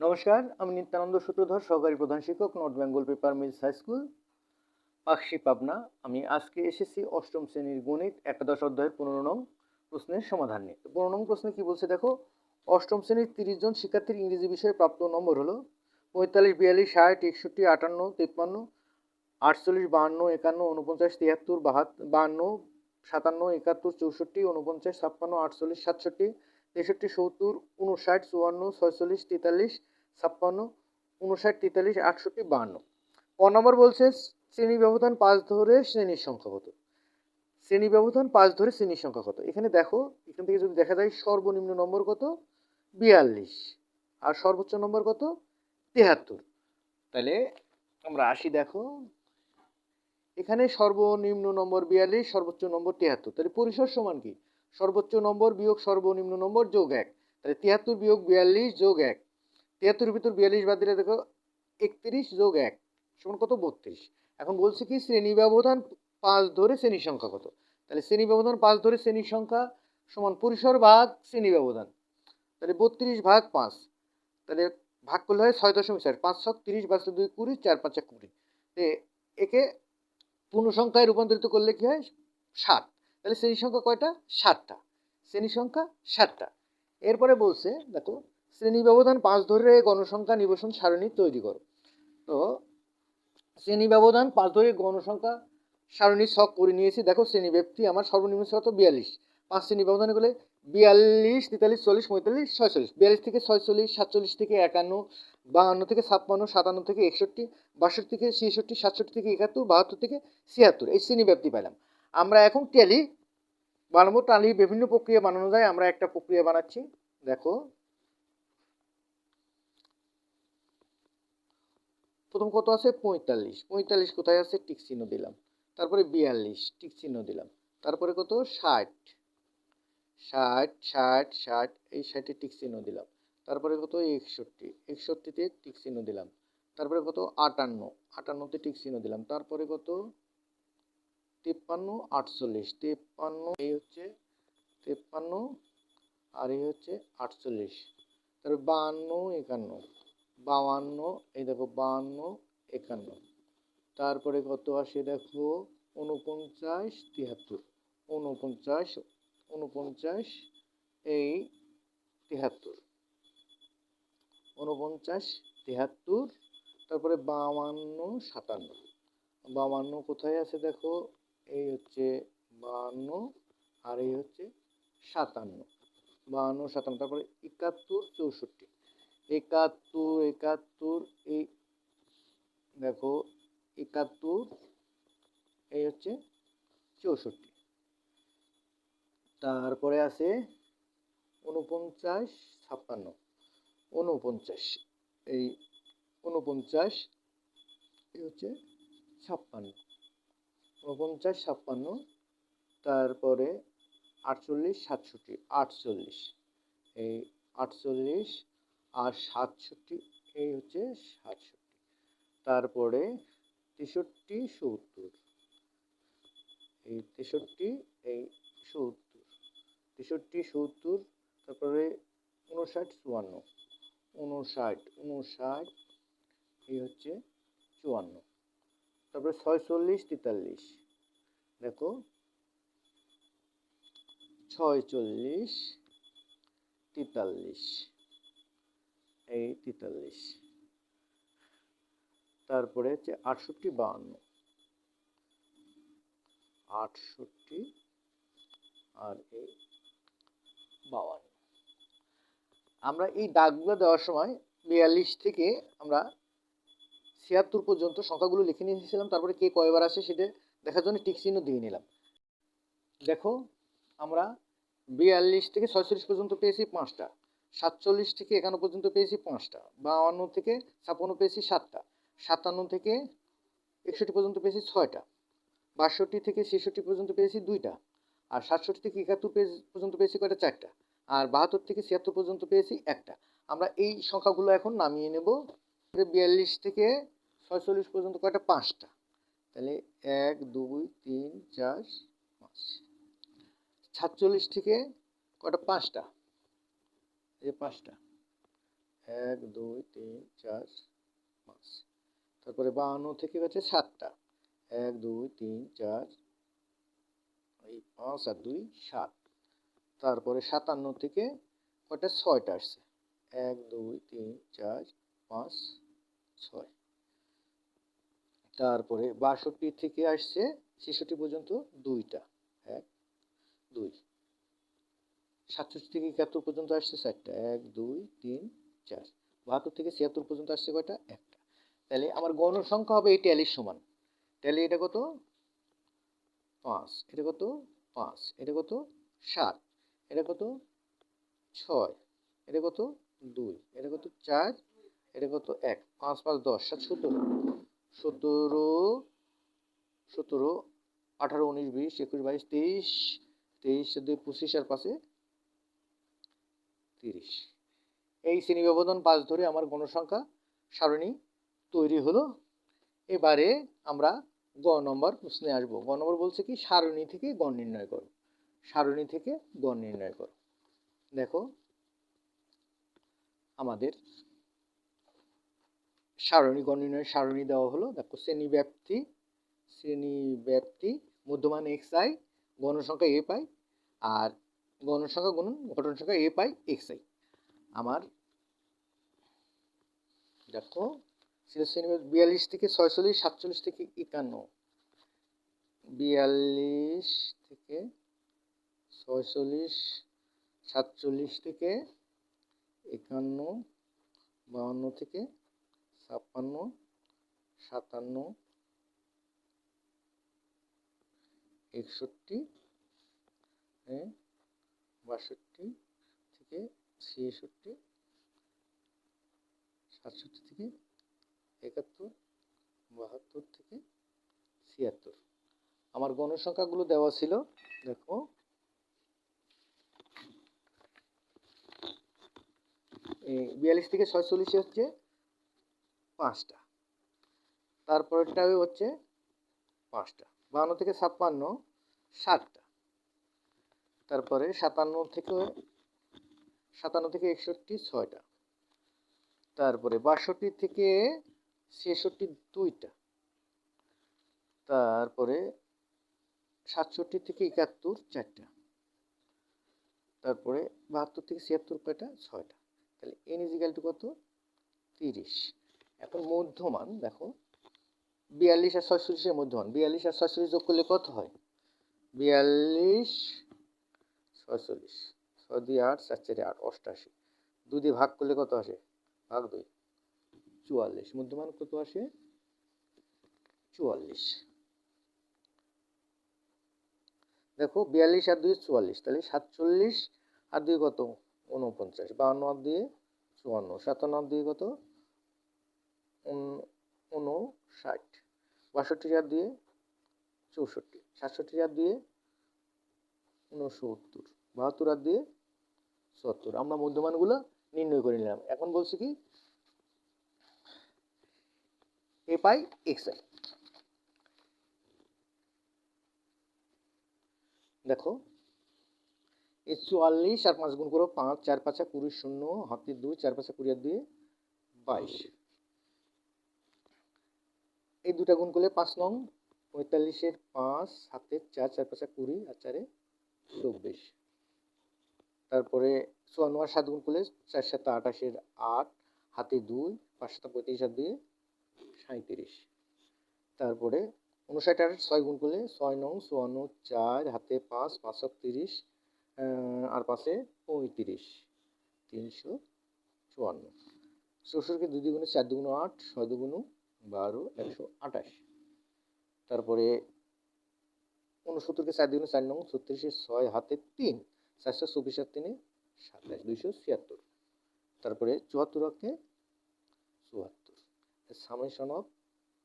নমস্কার, আমি নিত্যানন্দ সূত্রধর, সহকারী প্রধান শিক্ষক north Bengal paper mills high school Pakshi Pabna. আমি আজকে এসেছি অষ্টম শ্রেণির গণিত, একাদশ অধ্যায়ের পনেরো নং প্রশ্নের সমাধান নিয়ে। তো পনেরো নং প্রশ্নে কী বলছে দেখো? অষ্টম শ্রেণির তিরিশ জন শিক্ষার্থীর ইংরেজি বিষয়ে প্রাপ্ত নম্বর হলো পঁয়তাল্লিশ, বিয়াল্লিশ, ষাট, একষট্টি, আটান্ন, তিপ্পান্ন, আটচল্লিশ, বাহান্ন, একান্ন উনপঞ্চাশ তিয়াত্তর, বাহাত, বাহান্ন, সাতান্ন, একাত্তর, চৌষট্টি উনপঞ্চাশ ছাপ্পান্ন, আটচল্লিশ, সাতষট্টি তেষট্টি, সত্তর উনষাট চুয়ান্ন, ছয়চল্লিশ, তেতাল্লিশ, ছাপ্পান্ন উনষাট তেতাল্লিশ, আটষট্টি, বাহান্ন। ক নম্বর বলছে শ্রেণি ব্যবধান পাঁচ ধরে শ্রেণির সংখ্যা কত? শ্রেণি ব্যবধান পাঁচ ধরে শ্রেণির সংখ্যা কত? এখানে দেখো, এখান থেকে যদি দেখা যায় সর্বনিম্ন নম্বর কত? বিয়াল্লিশ। আর সর্বোচ্চ নম্বর কত? তেহাত্তর। তাহলে আমরা আসি দেখো। এখানে সর্বনিম্ন নম্বর বিয়াল্লিশ, সর্বোচ্চ নম্বর তিয়াত্তর তাহলে পরিসর সমান কি? সর্বোচ্চ নম্বর বিয়োগ সর্বনিম্ন নম্বর যোগ এক। তাহলে তিয়াত্তর বিয়োগ বিয়াল্লিশ যোগ এক। তিয়াত্তরের ভিতর বিয়াল্লিশ বাদ দিলে দেখো একত্রিশ যোগ এক সমান কত? বত্রিশ। এখন বলছে কি, শ্রেণি ব্যবধান পাঁচ ধরে শ্রেণির সংখ্যা কত? তাহলে শ্রেণি ব্যবধান পাঁচ ধরে শ্রেণির সংখ্যা সমান পরিসর ভাগ শ্রেণি ব্যবধান। তাহলে বত্রিশ ভাগ পাঁচ। তাহলে ভাগ করলে হয় ছয় দশমিক চার। পাঁচ ছক তিরিশ বাঁচলে দুই কুড়ি, চার পাঁচ এক কুড়ি একে পূর্ণ সংখ্যায় রূপান্তরিত করলে কি হয়? সাত। তাহলে শ্রেণি সংখ্যা কয়টা? সাতটা। শ্রেণি সংখ্যা সাতটা। এরপরে বলছে, দেখো, শ্রেণি ব্যবধান পাঁচ ধরে গণসংখ্যা নিবসন সারণী তৈরি করো। তো, শ্রেণি ব্যবধান পাঁচ ধরে গণসংখ্যা সারণী শখ করে নিয়েছি। দেখো, শ্রেণি ব্যক্তি আমার সর্বনিম্ন কত বিয়াল্লিশ। পাঁচ শ্রেণি ব্যবধানে গেলে বিয়াল্লিশ, তেতাল্লিশ, চল্লিশ, পঁয়তাল্লিশ, ছয়চল্লিশ। বিয়াল্লিশ থেকে ছয়চল্লিশ, সাতচল্লিশ থেকে একান্ন, বাহান্ন থেকে ছাপ্পান্ন, সাতান্ন থেকে একষট্টি, বাষট্টি থেকে ছেষট্টি, সাতষট্টি থেকে একাত্তর, বাহাত্তর থেকে ছিয়াত্তর। এই শ্রেণি ব্যাপ্তি পেলাম আমরা এখন ট্যালি বানাবো, টালি বিভিন্ন প্রক্রিয়া বানানো যায়, আমরা একটা প্রক্রিয়া বানাচ্ছি, দেখো। প্রথম কত আছে? পঁয়তাল্লিশ। পঁয়তাল্লিশ কোথায় আছে? টিক চিহ্ন দিলাম। তারপরে বিয়াল্লিশ, টিক চিহ্ন দিলাম। তারপরে কত? ষাট। ষাট ষাট ষাট, এই ষাটে টিক চিহ্ন দিলাম। তারপরে কত? একষট্টি। একষট্টিতে টিক চিহ্ন দিলাম। তারপরে কত? আটান্ন। আটান্নতে টিক চিহ্ন দিলাম। তারপরে কত? তিপ্পান্ন, আটচল্লিশ। তিপ্পান্ন এই হচ্ছে তিপ্পান্ন, আর এই হচ্ছে আটচল্লিশ। তারপরে বাহান্ন, একান্ন। বাহান্ন, এই দেখো, বাহান্ন, একান্ন। তারপরে কত আসে দেখো? উনপঞ্চাশ তিয়াত্তর। উনপঞ্চাশ উনপঞ্চাশ এই তিয়াত্তর। উনপঞ্চাশ তিয়াত্তর, তারপরে বাহান্ন, সাতান্ন। বাহান্ন কোথায় আছে দেখো? এই হচ্ছে বাহান্ন, আর এই হচ্ছে সাতান্ন। বাহান্ন, সাতান্ন, তারপরে একাত্তর, চৌষট্টি। একাত্তর একাত্তর, এই দেখো, একাত্তর, এই হচ্ছে চৌষট্টি। তারপরে আছে উনপঞ্চাশ, ছাপ্পান্ন। উনপঞ্চাশ, এই উনপঞ্চাশ, এই হচ্ছে ছাপ্পান্ন। উনপঞ্চাশ ছাপ্পান্ন, তারপরে আটচল্লিশ, সাতষট্টি, আটচল্লিশ। এই আটচল্লিশ আর সাতষট্টি, এই হচ্ছে সাতষট্টি। তারপরে তেষট্টি, সত্তর। এই তেষট্টি, এই সত্তর। তেষট্টি, সত্তর, তারপরে উনষাট চুয়ান্ন। উনষাট উনষাট এই হচ্ছে চুয়ান্ন। তারপরে ছয়চল্লিশ, তেতাল্লিশ। দেখো, ছয়চল্লিশ, তেতাল্লিশ। এই তেতাল্লিশ। তারপরে হচ্ছে আটষট্টি, বাহান্ন। আটষট্টি আর এই বাউান্ন আমরা এই দাগগুলো দেওয়ার সময় বিয়াল্লিশ থেকে আমরা ছিয়াত্তর পর্যন্ত সংখ্যাগুলো লিখে নিয়ে এসেছিলাম তারপরে কে কয়বার আসে সেটা দেখার জন্য টিক চিহ্ন দিয়ে নিলাম। দেখো, আমরা বিয়াল্লিশ থেকে ছয়চল্লিশ পর্যন্ত পেয়েছি পাঁচটা, সাতচল্লিশ থেকে একান্ন পর্যন্ত পেয়েছি পাঁচটা বাউান্ন থেকে ছাপ্পান্ন পেয়েছি সাতটা, সাতান্ন থেকে একষট্টি পর্যন্ত পেয়েছি ছয়টা, বাষট্টি থেকে ছেষট্টি পর্যন্ত পেয়েছি দুইটা, আর সাতষট্টি থেকে একাত্তর পর্যন্ত পেয়েছি কয়টা? চারটা, আর বাহাত্তর থেকে ছিয়াত্তর পর্যন্ত পেয়েছি একটা। আমরা এই সংখ্যাগুলো এখন নামিয়ে নেব। বিয়াল্লিশ থেকে ছয়চল্লিশ পর্যন্ত কয়টা? পাঁচটা। তাহলে এক, দুই, তিন, চার, পাঁচ। সাতচল্লিশ থেকে কয়টা? পাঁচটা। এই পাঁচটা। এক, দুই, তিন, চার, পাঁচ। তারপরে বাহান্ন থেকে হচ্ছে সাতটা। এক, দুই, তিন, চার, এই পাঁচ আর দুই, সাত। তারপরে সাতান্ন থেকে কয়টা? ছয়টা আসছে। এক, দুই, তিন, চার, পাঁচ, ছয়। তারপরে বাষট্টি থেকে আসছে, ছেষট্টি পর্যন্ত দুইটা, এক, দুই। সাতষট্টি থেকে একাত্তর পর্যন্ত আসছে চারটা, এক, দুই, তিন, চার। বাহাত্তর থেকে ছিয়াত্তর পর্যন্ত আসছে কয়টা? একটা। তাহলে আমার গণ সংখ্যা হবে এই ট্যালির সমান। ট্যালি এটা কত? পাঁচ। এটা কত? পাঁচ। এটা কত? সাত। এটা কত? ছয়। এটা কত? দুই। এটা কত? চার। এটা কত? এক। পাঁচ পাঁচ, দশ। সাত সতেরো সতেরো সতেরো, আঠারো, উনিশ, বিশ, একুশ, বাইশ, তেইশ তেইশ দুই পঁচিশ, আর পাশে তিরিশ। এই শ্রেণি ব্যবধান পাঁচ ধরে আমার গণসংখ্যা সারণী তৈরি হলো। এবারে আমরা গ নম্বর প্রশ্নে আসব। গ নম্বর বলছে কি, সারণী থেকে গণ নির্ণয় করো। সারণী থেকে গণ নির্ণয় করো। দেখো, আমাদের সারণী গণ নির্ণয়ের সারণী দেওয়া হলো। দেখো, শ্রেণি ব্যাপ্তি শ্রেণি ব্যাপ্তি, মধ্যমান এক্স আই গণসংখ্যা এ পাই, আর গণসংখ্যা গুণন ঘটন সংখ্যা এ পাই এক্স আই আমার, দেখো শ্রেণি বিয়াল্লিশ থেকে ছয়চল্লিশ, সাতচল্লিশ থেকে একান্ন। বিয়াল্লিশ থেকে ছয়চল্লিশ, সাতচল্লিশ থেকে একান্ন, বাউন্ন থেকে ছাপ্পান্ন, সাতান্ন, একষট্টি হ্যাঁ বাষট্টি থেকে ছেষট্টি সাতষট্টি থেকে একাত্তর, বাহাত্তর থেকে ছিয়াত্তর। আমার গণসংখ্যাগুলো দেওয়া ছিল, দেখো। বিয়াল্লিশ থেকে ছয়চল্লিশে হচ্ছে পাঁচটা। তারপরেরটাও হচ্ছে পাঁচটা। বাহান্ন থেকে ছাপ্পান্ন সাতটা তারপরে সাতান্ন থেকে সাতান্ন থেকে একষট্টি, ছয়টা। তারপরে বাষট্টি থেকে ছেষট্টি দুইটা। তারপরে সাতষট্টি থেকে একাত্তর, চারটা। তারপরে বাহাত্তর থেকে ছিয়াত্তর, কয়টা? ছয়টা। তাহলে এন কত? তিরিশ। এখন মধ্যমান, দেখো। বিয়াল্লিশ আর ছয়চল্লিশের মধ্যমান। বিয়াল্লিশ আর ছয়চল্লিশ যোগ করলে কত হয়? বিয়াল্লিশ, ছয়চল্লিশ। ছয় দুই আট চার চারে আট, অষ্টাশি। দুই দিয়ে ভাগ করলে কত আসে? ভাগ দুই। চুয়াল্লিশ। মধ্যমান কত আসে? চুয়াল্লিশ। দেখো, বিয়াল্লিশ আর দুই চুয়াল্লিশ। তাহলে সাতচল্লিশ আর দুই কত? উনপঞ্চাশ বাউন্ন আর দিয়ে চুয়ান্ন। সাতান্ন আর দিয়ে কত? উনষাট বাষট্টি আর দিয়ে চৌষট্টি, সাতষট্টি আর দিয়ে উনসত্তর বাহাত্তর আর দিয়ে সত্তর। আমরা মধ্যমানগুলো নির্ণয় করে নিলাম। এখন বলছি কি? এ পাই এক্স আই দেখো এই চুয়াল্লিশ আর পাঁচ গুণ করো পাঁচ, চার পাঁচা কুড়ি শূন্য, হাতে দুই, চার পাঁচা কুড়ি আর দুই বাইশ। এই দুটা গুণ করলে পাঁচ নং পঁয়তাল্লিশের পাঁচ হাতের চার চার পাঁচা কুড়ি, আর চারে চব্বিশ। তারপরে চুয়ান্ন আর সাত গুণ করলে চার সাথে আঠাশের আট, হাতে দুই, পাঁচ সাথে পঁয়ত্রিশ আর দুই সাঁত্রিশ তারপরে উনষাট আর ছয় গুণ করলে ছয় নং, চুয়ান্ন, চার, হাতে পাঁচ পাঁচশো তিরিশ আর পাশে পঁয়ত্রিশ, তিনশো চুয়ান্ন। শ্বশুরকে দুই দুগুণে চার দুগুণ আট, ছয় দুগুণ বারো, একশো আঠাশ। তারপরে উনসত্তরকে চার দুগুণে চার নং, ছত্রিশে ছয়, হাতে তিন, চারশো চব্বিশ আর তিনে সাতাশ, দুইশো ছিয়াত্তর। তারপরে চুয়াত্তর অক্ষে চুয়াত্তর। সামেশন অফ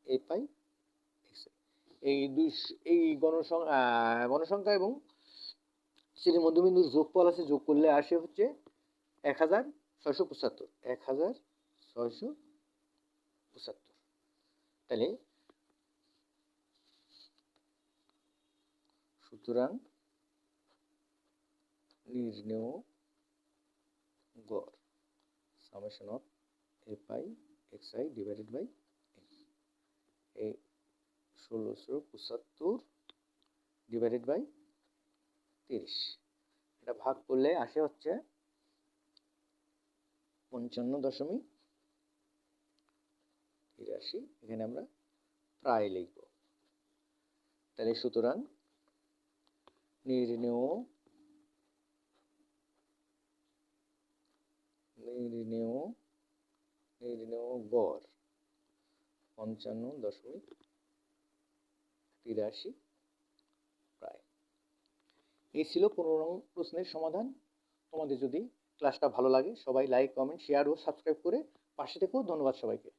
এ পাই এই দুই এই গণসংখ্যা গণসংখ্যা এবং শ্রেণি মধ্যবিন্দুর যোগফল আছে, যোগ করলে আসে হচ্ছে এক হাজার ছয়শো পঁচাত্তর। এক হাজার ছয়শো পঁচাত্তর। তাহলে সুতরাং নির্ণেয় গড় summation of a pi x i divided by এই ষোলোশো পঁচাত্তর ডিভাইডেড বাই তিরিশ। এটা ভাগ করলে আসে হচ্ছে পঞ্চান্ন দশমিক তিরাশি এখানে আমরা প্রায় লিখব। তাহলে সুতরাং নির্ণেয় নির্ণেয় নির্ণেয় গড় পঞ্চান্ন দশমিক তিরাশি প্রায়। এই ছিল পনেরো প্রশ্নের সমাধান। তোমাদের যদি ক্লাসটা ভালো লাগে, সবাই লাইক কমেন্ট শেয়ার ও সাবস্ক্রাইব করে পাশে থেকেও ধন্যবাদ সবাইকে।